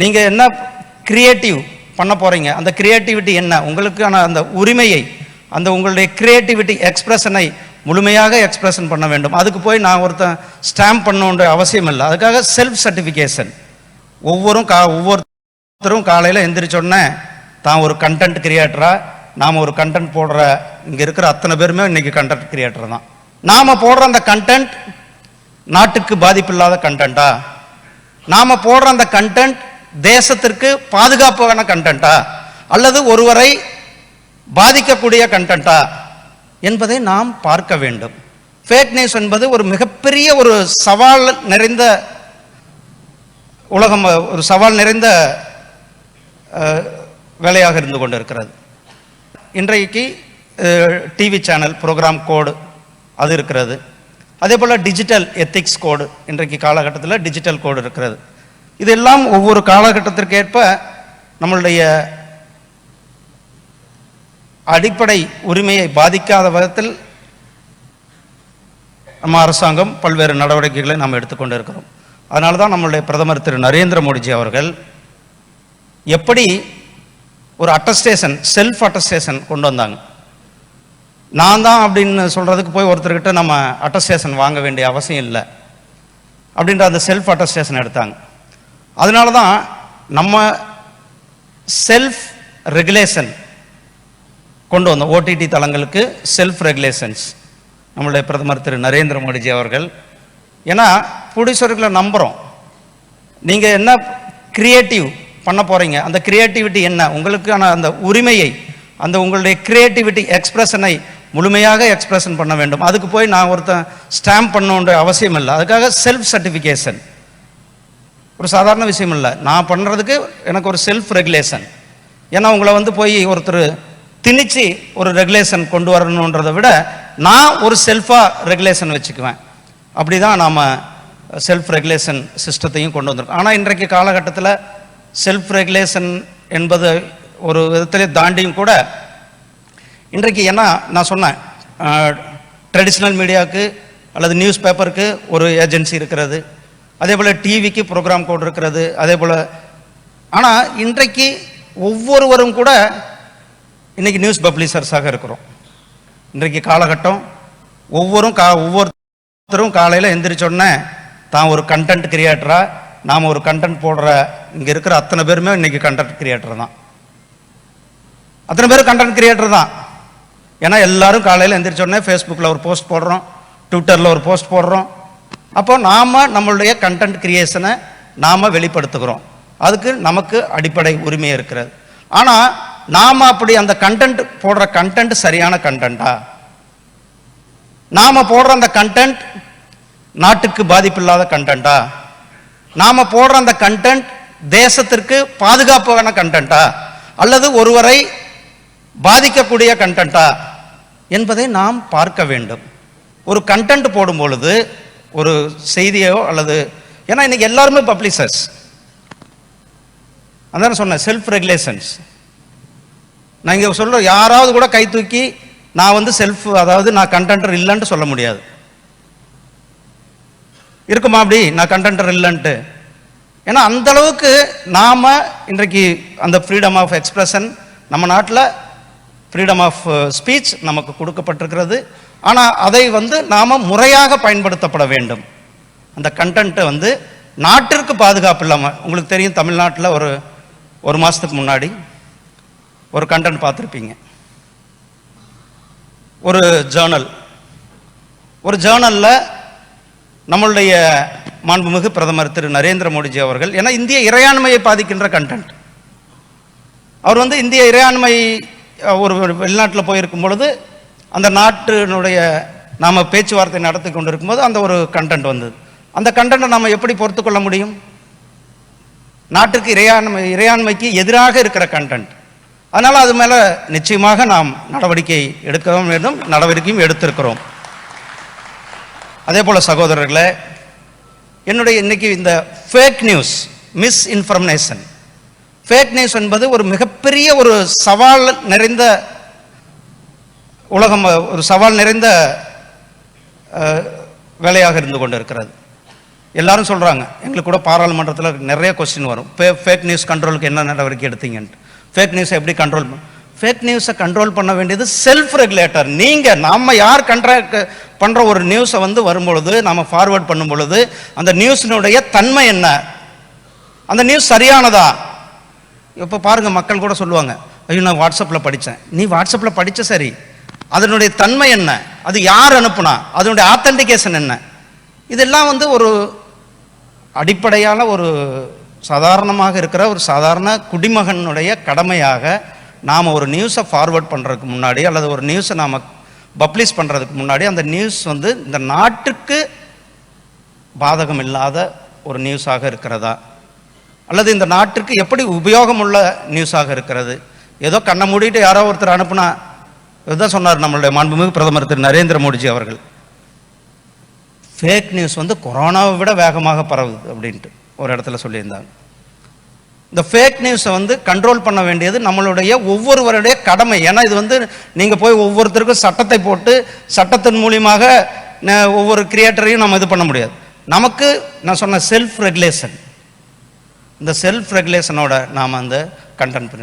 நீங்கள் என்ன கிரியேட்டிவ் பண்ண போகிறீங்க அந்த கிரியேட்டிவிட்டி என்ன? உங்களுக்கான அந்த உரிமையை அந்த உங்களுடைய கிரியேட்டிவிட்டி எக்ஸ்பிரஷனை முழுமையாக எக்ஸ்பிரஷன் பண்ண வேண்டும். அதுக்கு போய் நான் ஒருத்தன் ஸ்டாம்ப் பண்ணணுன்ற அவசியம் இல்லை. அதுக்காக செல்ஃப் சர்டிஃபிகேஷன் ஒவ்வொரும் கா ஒவ்வொருத்தரும் காலையில் எந்திரிச்சோடனே தான் ஒரு கண்டென்ட் கிரியேட்டராக நாம் ஒரு கண்டென்ட் போடுற இங்கே இருக்கிற அத்தனை பேருமே இன்றைக்கி கண்டென்ட் கிரியேட்டர் தான். நாம் போடுற அந்த கண்டென்ட் நாட்டுக்கு பாதிப்பில்லாத கண்டென்ட்டா நாம் போடுற அந்த கண்டென்ட் தேசத்திற்கு பாதுகாப்பான கண்டென்ட்டா அல்லது ஒருவரை பாதிக்கக்கூடிய கண்டென்ட்டா என்பதை நாம் பார்க்க வேண்டும். ஃபேக் நியூஸ் என்பது ஒரு மிகப்பெரிய ஒரு சவால் நிறைந்த உலகம் ஒரு சவால் நிறைந்த வேலையாக இருந்து கொண்டிருக்கிறது. இன்றைக்கு டிவி சேனல் ப்ரோக்ராம் கோடு அது இருக்கிறது. அதே போல் டிஜிட்டல் எத்திக்ஸ் கோடு இன்றைக்கு காலகட்டத்தில் டிஜிட்டல் கோடு இருக்கிறது. இதெல்லாம் ஒவ்வொரு காலகட்டத்திற்கேற்ப நம்மளுடைய அடிப்படை உரிமையை பாதிக்காத விதத்தில் நம்ம அரசாங்கம் பல்வேறு நடவடிக்கைகளை நாம் எடுத்துக்கொண்டு இருக்கிறோம். அதனால தான் நம்மளுடைய பிரதமர் திரு. நரேந்திர மோடிஜி அவர்கள் எப்படி ஒரு அட்டஸ்டேஷன் செல்ஃப் அட்டஸ்டேஷன் கொண்டு வந்தாங்க. நான் தான் அப்படின்னு சொல்கிறதுக்கு போய் ஒருத்தர்கிட்ட நம்ம அட்டஸ்டேஷன் வாங்க வேண்டிய அவசியம் இல்லை. அப்படின்ற அந்த செல்ஃப் அட்டஸ்டேஷன் எடுத்தாங்க. அதனால தான் நம்ம செல்ஃப் ரெகுலேஷன் கொண்டு வந்தோம். ஓடிடி தளங்களுக்கு செல்ஃப் ரெகுலேஷன்ஸ் நம்மளுடைய பிரதமர் திரு நரேந்திர மோடிஜி அவர்கள். ஏன்னா ப்ரொடியூசர்களை நம்புகிறோம் நீங்கள் என்ன கிரியேட்டிவ் பண்ண போகிறீங்க அந்த கிரியேட்டிவிட்டி என்ன? உங்களுக்கான அந்த உரிமையை அந்த உங்களுடைய கிரியேட்டிவிட்டி எக்ஸ்பிரஷனை முழுமையாக எக்ஸ்பிரஷன் பண்ண வேண்டும். அதுக்கு போய் நான் ஒருத்தன் ஸ்டாம்ப் பண்ணணுன்ற அவசியம் இல்லை அதுக்காக செல்ஃப் சர்டிஃபிகேஷன் ஒரு சாதாரண விஷயம் இல்லை நான் பண்ணுறதுக்கு எனக்கு ஒரு செல்ஃப் ரெகுலேஷன் ஏன்னா உங்களை வந்து போய் ஒருத்தர் திணிச்சு ஒரு ரெகுலேஷன் கொண்டு வரணுன்றதை விட நான் ஒரு செல்ஃபாக ரெகுலேஷன் வச்சுக்குவேன். அப்படி தான் நாம் செல்ஃப் ரெகுலேஷன் சிஸ்டத்தையும் கொண்டு வந்திருக்கோம். ஆனால் இன்றைக்கு காலகட்டத்தில் செல்ஃப் ரெகுலேஷன் என்பது ஒரு விதத்திலே தாண்டியும் கூட இன்றைக்கு என்ன நான் சொன்னேன் ட்ரெடிஷ்னல் மீடியாவுக்கு அல்லது நியூஸ் பேப்பருக்கு ஒரு ஏஜென்சி இருக்கிறது. அதே போல் டிவிக்கு ப்ரோக்ராம் கோட் இருக்கிறது அதே போல் ஆனால் இன்றைக்கு ஒவ்வொருவரும் கூட இன்றைக்கி நியூஸ் பப்ளிஷர்ஸாக இருக்கிறோம். இன்றைக்கு காலகட்டம் ஒவ்வொரும் கா ஒவ்வொருத்தரும் காலையில் எந்திரிச்சோடனே தான் ஒரு கண்டென்ட் கிரியேட்டராக நாம் ஒரு கண்டென்ட் போடுற இங்கே இருக்கிற அத்தனை பேருமே இன்றைக்கி கண்டென்ட் கிரியேட்டர் தான். அத்தனை பேரும் கண்டென்ட் கிரியேட்டர் தான். ஏன்னா எல்லாரும் காலையில் எந்திரிச்சோடனே ஃபேஸ்புக்கில் ஒரு போஸ்ட் போடுறோம் ட்விட்டரில் ஒரு போஸ்ட் போடுறோம் அப்போ நாம் நம்மளுடைய கண்டென்ட் கிரியேஷனை நாம் வெளிப்படுத்துகிறோம். அதுக்கு நமக்கு அடிப்படை உரிமை இருக்கிறது. ஆனால் நாம் அப்படி அந்த கண்டென்ட் போடுற கண்டென்ட் சரியான கண்டென்ட்டா நாம் போடுற அந்த கண்டென்ட் நாட்டுக்கு பாதிப்பில்லாத கண்டென்ட்டா நாம் போடுற அந்த கண்டென்ட் தேசத்திற்கு பாதுகாப்பான கண்டென்ட்டா அல்லது ஒருவரை பாதிக்கக்கூடிய கண்டென்ட்டா என்பதை நாம் பார்க்க வேண்டும். ஒரு கண்டென்ட் போடும் பொழுது ஒரு செய்தியோ அல்லது ஏன்னா இன்னைக்கு எல்லாருமே பப்ளிஷர்ஸ் அதான் சொன்னேன் செல்ஃப் ரெகுலேஷன்ஸ் நான் இங்கே சொல்கிற யாராவது கூட கை தூக்கி நான் வந்து செல்ஃப் அதாவது நான் கண்டென்டர் இல்லைன்ட்டு சொல்ல முடியாது. இருக்குமா அப்படி? நான் கண்டென்டர் இல்லைன்ட்டு. ஏன்னா அந்த அளவுக்கு நாம் இன்றைக்கு அந்த ஃப்ரீடம் ஆஃப் எக்ஸ்பிரஷன் நம்ம நாட்டில் ஃப்ரீடம் ஆஃப் ஸ்பீச் நமக்கு கொடுக்கப்பட்டிருக்கிறது. ஆனால் அதை வந்து நாம் முறையாக பயன்படுத்தப்பட வேண்டும். அந்த கண்டென்ட்டை வந்து நாட்டிற்கு பாதுகாப்பு இல்லாமல் உங்களுக்கு தெரியும் தமிழ்நாட்டில் ஒரு ஒரு மாதத்துக்கு முன்னாடி ஒரு கண்டென்ட் பார்த்துருப்பீங்க. ஒரு ஜேர்னல் ஒரு ஜேர்னலில் நம்மளுடைய மாண்புமிகு பிரதமர் திரு நரேந்திர மோடிஜி அவர்கள் ஏன்னா இந்திய இறையாண்மையை பாதிக்கின்ற கண்டென்ட் அவர் வந்து இந்திய இறையாண்மை ஒரு வெளிநாட்டில் போயிருக்கும் பொழுது அந்த நாட்டினுடைய நாம் பேச்சுவார்த்தை நடத்தி கொண்டிருக்கும் போது அந்த ஒரு கண்டென்ட் வந்தது. அந்த கண்டென்ட்டை நாம் எப்படி பொறுத்து கொள்ள முடியும்? நாட்டுக்கு இறையாண்மை இறையாண்மைக்கு எதிராக இருக்கிற கண்டென்ட் அதனால் அது மேலே நிச்சயமாக நாம் நடவடிக்கை எடுக்கவும் வேண்டும் நடவடிக்கையும் எடுத்திருக்கிறோம். அதே போல் சகோதரர்களே என்னுடைய இன்னைக்கு இந்த fake news misinformation fake news என்பது ஒரு மிகப்பெரிய ஒரு சவால் நிறைந்த உலகம் ஒரு சவால் நிறைந்த வேலையாக இருந்து கொண்டு இருக்கிறது எல்லாரும் சொல்கிறாங்க எங்களுக்கு கூட பாராளுமன்றத்தில் நிறைய கொஸ்டின் வரும். ஃபேக் நியூஸ் கண்ட்ரோலுக்கு என்ன நடவடிக்கை எடுத்தீங்கன்ட்டு. ஃபேக் நியூஸை எப்படி கண்ட்ரோல் ஃபேக் நியூஸை கண்ட்ரோல் பண்ண வேண்டியது செல்ஃப் ரெகுலேட்டர் நீங்கள் நம்ம யார் கண்ட்ராக்ட் பண்ணுற ஒரு நியூஸை வந்து வரும்பொழுது நம்ம ஃபார்வேர்ட் பண்ணும் பொழுது அந்த நியூஸினுடைய தன்மை என்ன? அந்த நியூஸ் சரியானதா? இப்போ பாருங்கள் மக்கள் கூட சொல்லுவாங்க ஐயோ நான் வாட்ஸ்அப்பில் படித்தேன் நீ வாட்ஸ்அப்பில் படித்த சரி. அதனுடைய தன்மை என்ன? அது யார் அனுப்புனா? அதனுடைய ஆத்தென்டிகேஷன் என்ன? இதெல்லாம் வந்து ஒரு அடிப்படையான ஒரு சாதாரணமாக இருக்கிற ஒரு சாதாரண குடிமகனுடைய கடமையாக நாம் ஒரு நியூஸை ஃபார்வர்ட் பண்ணுறதுக்கு முன்னாடி அல்லது ஒரு நியூஸை நாம் பப்ளிஷ் பண்ணுறதுக்கு முன்னாடி அந்த நியூஸ் வந்து இந்த நாட்டுக்கு பாதகம் இல்லாத ஒரு நியூஸாக இருக்கிறதா? அல்லது இந்த நாட்டிற்கு எப்படி உபயோகமுள்ள நியூஸாக இருக்கிறது? ஏதோ கண்ணை மூடிட்டு யாரோ ஒருத்தர் அனுப்புனா இதுதான் சொன்னார் நம்மளுடைய மாண்புமிகு பிரதமர் திரு நரேந்திர மோடிஜி அவர்கள். ஃபேக் நியூஸ் வந்து கொரோனாவை விட வேகமாக பரவுது அப்படின்ட்டு ஒரு இடத்துல சொல்லியிருந்தாங்க. இந்த ஃபேக் நியூஸை வந்து கண்ட்ரோல் பண்ண வேண்டியது நம்மளுடைய ஒவ்வொருவருடைய கடமை. ஏன்னா இது வந்து நீங்கள் போய் ஒவ்வொருத்தருக்கும் சட்டத்தை போட்டு சட்டத்தின் மூலியமாக ஒவ்வொரு கிரியேட்டரையும் நம்ம இது பண்ண முடியாது. நமக்கு நான் சொன்ன செல்ஃப் ரெகுலேஷன் இந்த செல்ஃப் ரெகுலேஷனோட நாம் அந்த கண்டென்ட்